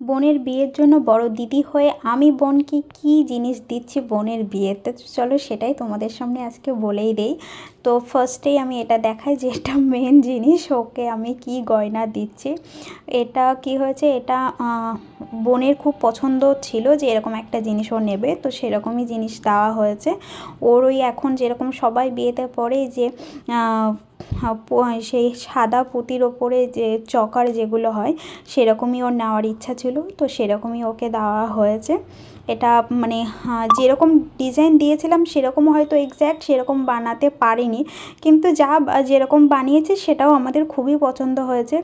বোনের বিয়ের জন্য বড় দিদি হয়ে আমি বোনকে কী জিনিস দিচ্ছি বোনের বিয়েতে? চলো সেটাই তোমাদের সামনে আজকে বলেই দেই। তো ফার্স্টেই আমি এটা দেখাই যে এটা মেন জিনিস, ওকে আমি কি গয়না দিচ্ছি। এটা কি হয়েছে? এটা বোনের খুব পছন্দ ছিল যে এরকম একটা জিনিস ও নেবে, তো সেরকমই জিনিস দেওয়া হয়েছে। ওর ওই এখন যেরকম সবাই বিয়েতে পরে যে সেই সাদা পুঁতির ওপরে যে চকার যেগুলো হয়, সেরকমই ওর নেওয়ার ইচ্ছা ছিল। তো সেরকমই ওকে দেওয়া হয়েছে। এটা মানে যেরকম ডিজাইন দিয়েছিলাম সেরকম হয়তো এক্স্যাক্ট সেরকম বানাতে পারিনি। কিন্তু যা যেরকম বানিয়েছি, সেটাও আমাদের খুবই পছন্দ হয়েছে।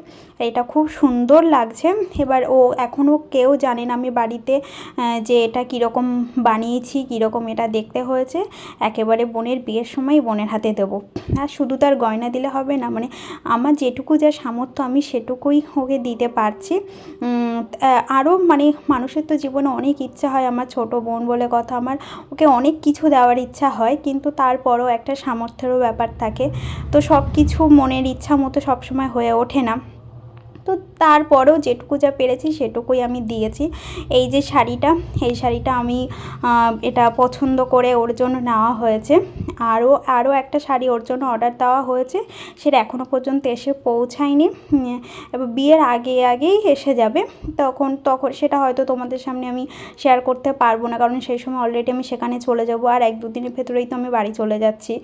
এটা খুব সুন্দর লাগছে। এবার ও এখনও কেউ জানে না, আমি বাড়িতে যে এটা কীরকম বানিয়েছি, কীরকম এটা দেখতে হয়েছে। একেবারে বোনের বিয়ের সময় বোনের হাতে দেবো। আর শুধু তার গয়না দিলে হবে না। মানে আমার যেটুকু যা সামর্থ্য আমি সেটুকুই ওকে দিতে পারছি। আরও মানে মানুষের তো জীবনে অনেক ইচ্ছা হয় আমার ছোট বোন বলে কথা, আমার ওকে অনেক কিছু দেওয়ার ইচ্ছা হয়, কিন্তু তারপরও একটা সামর্থ্যেরও ব্যাপার থাকে। তো সব কিছু মনের ইচ্ছা মতো সবসময় হয়ে ওঠে না। তো তারপরেও যেটুকু যা পেরেছি সেটুকুই আমি দিয়েছি। এই যে শাড়িটা, এই শাড়িটা আমি এটা পছন্দ করে ওর জন্য নেওয়া হয়েছে। আরও আরও একটা শাড়ি ওর জন্য অর্ডার দেওয়া হয়েছে, সেটা এখনও পর্যন্ত এসে পৌঁছায়নি। এবার বিয়ের আগে, আগেই এসে যাবে। তখন তখন সেটা হয়তো তোমাদের সামনে আমি শেয়ার করতে পারব না, কারণ সেই সময় অলরেডি আমি সেখানে চলে যাব, আর এক দুদিনের ভেতরেই তো আমি বাড়ি চলে যাচ্ছি।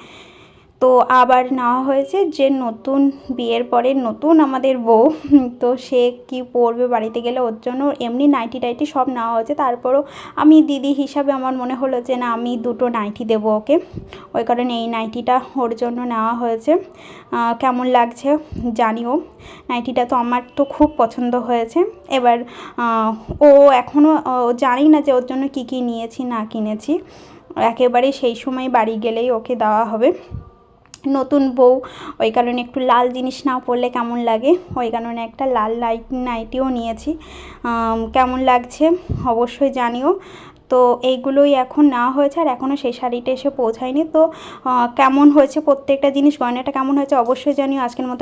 তো আবার নেওয়া হয়েছে যে নতুন বিয়ের পরে নতুন আমাদের বউ, তো সে কি পরবে বাড়িতে গেলে ওর জন্য এমনি নাইটি টাইটি সব নেওয়া হয়েছে। তারপরও আমি দিদি হিসাবে আমার মনে হলো যে না, আমি দুটো নাইটি দেবো ওকে। ওই কারণে এই নাইটিটা ওর জন্য নেওয়া হয়েছে। কেমন লাগছে জানিও। নাইটিটা তো আমার তো খুব পছন্দ হয়েছে। এবার ও এখনও জানি না যে ওর জন্য কী কী নিয়েছি, না কিনেছি। একেবারে সেই সময় বাড়ি গেলেই ওকে দেওয়া হবে। নতুন বউ, ওই কারণে একটু লাল জিনিস না পরলে কেমন লাগে? ওই কারণে একটা লাল লাইট নাইটিও নিয়েছি। কেমন লাগছে অবশ্যই জানিও। তো এইগুলোই এখন না হয়েছে আর এখনও সেই শাড়িটা এসে পৌঁছায়নি। তো কেমন হয়েছে প্রত্যেকটা জিনিস, গয়নাটা কেমন হয়েছে অবশ্যই জানিও। আজকের মতো